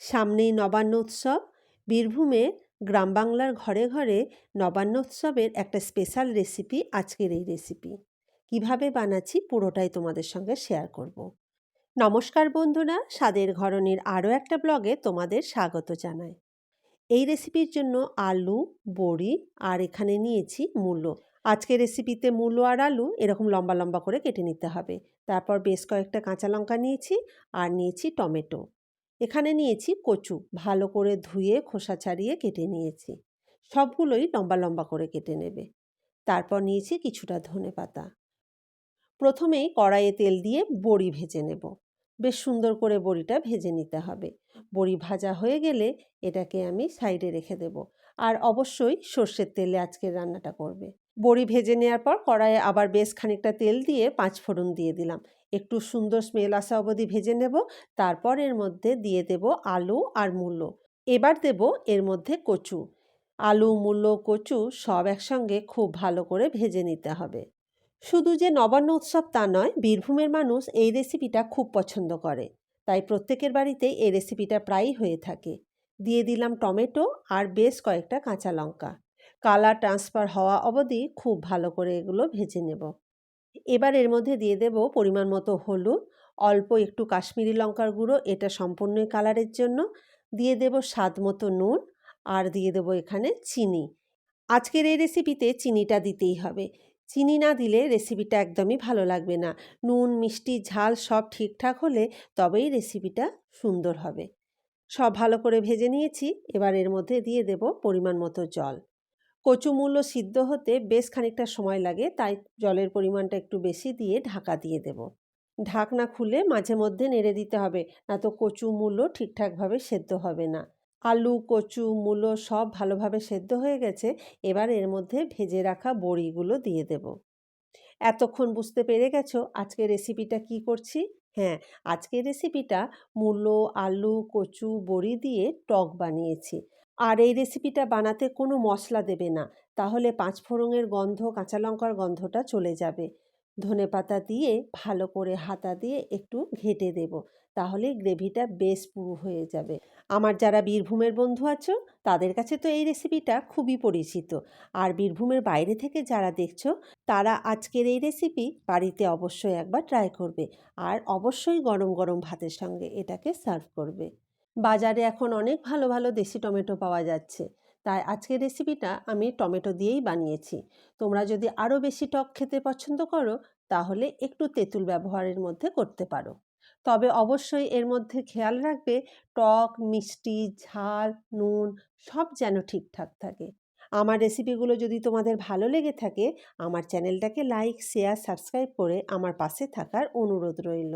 সামনেই নবান্ন উৎসব। বীরভূমে গ্রাম বাংলার ঘরে ঘরে নবান্ন উৎসবের একটা স্পেশাল রেসিপি আজকের এই রেসিপি কীভাবে বানাচ্ছি পুরোটাই তোমাদের সঙ্গে শেয়ার করব। নমস্কার বন্ধুরা, স্বাদের ঘরণীর আরও একটা ব্লগে তোমাদের স্বাগত জানাই। এই রেসিপির জন্য আলু, বড়ি আর এখানে নিয়েছি মূলো। আজকের রেসিপিতে মূলো আর আলু এরকম লম্বা লম্বা করে কেটে নিতে হবে। তারপর বেশ কয়েকটা কাঁচা লঙ্কা নিয়েছি আর নিয়েছি টমেটো। এখানে নিয়েছি কচু। ভালো করে ধুয়ে খোসা ছাড়িয়ে কেটে নিয়েছি। সবগুলোই লম্বা লম্বা করে কেটে নেবে। তারপর নিয়েছি কিছুটা ধনে পাতা। প্রথমেই কড়াইয়ে তেল দিয়ে বড়ি ভেজে নেব। বেশ সুন্দর করে বড়িটা ভেজে নিতে হবে। বড়ি ভাজা হয়ে গেলে এটাকে আমি সাইডে রেখে দেব। আর অবশ্যই সর্ষের তেলে আজকের রান্নাটা করবে। বড়ি ভেজে নেওয়ার পর কড়াইয়ে আবার বেশ খানিকটা তেল দিয়ে পাঁচ ফোড়ন দিয়ে দিলাম। একটু সুন্দর স্মেল আসা অবধি ভেজে নেব, তারপর এর মধ্যে দিয়ে দেব আলু আর মূলো এবার দেব এর মধ্যে কচু। আলু মূলো কচু সব একসঙ্গে খুব ভালো করে ভেজে নিতে হবে। শুধু যে নবান্ন উৎসব তা নয়, বীরভূমের মানুষ এই রেসিপিটা খুব পছন্দ করে। তাই প্রত্যেকের বাড়িতেই এই রেসিপিটা প্রায়ই হয়ে থাকে। দিয়ে দিলাম টমেটো আর বেশ কয়েকটা কাঁচা লঙ্কা। কালার ট্রান্সফার হওয়া অবধি খুব ভালো করে এগুলো ভেজে নেব। এবার এর মধ্যে দিয়ে দেব পরিমাণ মতো হলুদ, অল্প একটু কাশ্মীরি লঙ্কার গুঁড়ো, এটা সম্পূর্ণই কালারের জন্য। দিয়ে দেব স্বাদ মতো নুন আর দিয়ে দেব এখানে চিনি। আজকের এই রেসিপিতে চিনিটা দিতেই হবে। চিনি না দিলে রেসিপিটা একদমই ভালো লাগবে না। নুন, মিষ্টি, ঝাল সব ঠিকঠাক হলে তবেই রেসিপিটা সুন্দর হবে। সব ভালো করে ভেজে নিয়েছি। এবার এর মধ্যে দিয়ে দেব পরিমাণ মতো জল। কচু মূল্য সিদ্ধ হতে বেশ খানিকটা সময় লাগে, তাই জলের পরিমাণটা একটু বেশি দিয়ে ঢাকা দিয়ে দেব। ঢাকনা খুলে মাঝে মধ্যে নেড়ে দিতে হবে, না তো কচু মূল্য ঠিকঠাকভাবে সেদ্ধ হবে না। আলু, কচু মূলো সব ভালোভাবে সেদ্ধ হয়ে গেছে, এবার এর মধ্যে ভেজে রাখা বড়িগুলো দিয়ে দেব। এতক্ষণ বুঝতে পেরে গেছো আজকে রেসিপিটা কি করছি? হ্যাঁ আজকের রেসিপিটা মূলো আলু, কচু, বড়ি দিয়ে টক বানিয়েছি। আর এই রেসিপিটা বানাতে কোনো মশলা দেবে না। তাহলে পাঁচ ফোড়নের গন্ধ, কাঁচা লঙ্কার গন্ধটা চলে যাবে। ধনে পাতা দিয়ে ভালো করে হাতা দিয়ে একটু ঘেটে দেব। তাহলে গ্রেভিটা বেশ পুরো হয়ে যাবে। আমার যারা বীরভূমের বন্ধু আছো, তাদের কাছে তো এই রেসিপিটা খুবই পরিচিত। আর বীরভূমের বাইরে থেকে যারা দেখছ, তারা আজকের এই রেসিপি বাড়িতে অবশ্যই একবার ট্রাই করবে। আর অবশ্যই গরম গরম ভাতের সঙ্গে এটাকে সার্ভ করবে। বাজারে এখন অনেক ভালো ভালো দেশি টমেটো পাওয়া যাচ্ছে। তাই আজকের রেসিপিটা আমি টমেটো দিয়েই বানিয়েছি। তোমরা যদি আরও বেশি টক খেতে পছন্দ করো, তাহলে একটু তেঁতুল ব্যবহারের মধ্যে করতে পারো। তবে অবশ্যই এর মধ্যে খেয়াল রাখবে, টক, মিষ্টি, ঝাল, নুন সব যেন ঠিকঠাক থাকে। আমার রেসিপিগুলো যদি তোমাদের ভালো লেগে থাকে, আমার চ্যানেলটাকে লাইক, শেয়ার, সাবস্ক্রাইব করে আমার পাশে থাকার অনুরোধ রইল।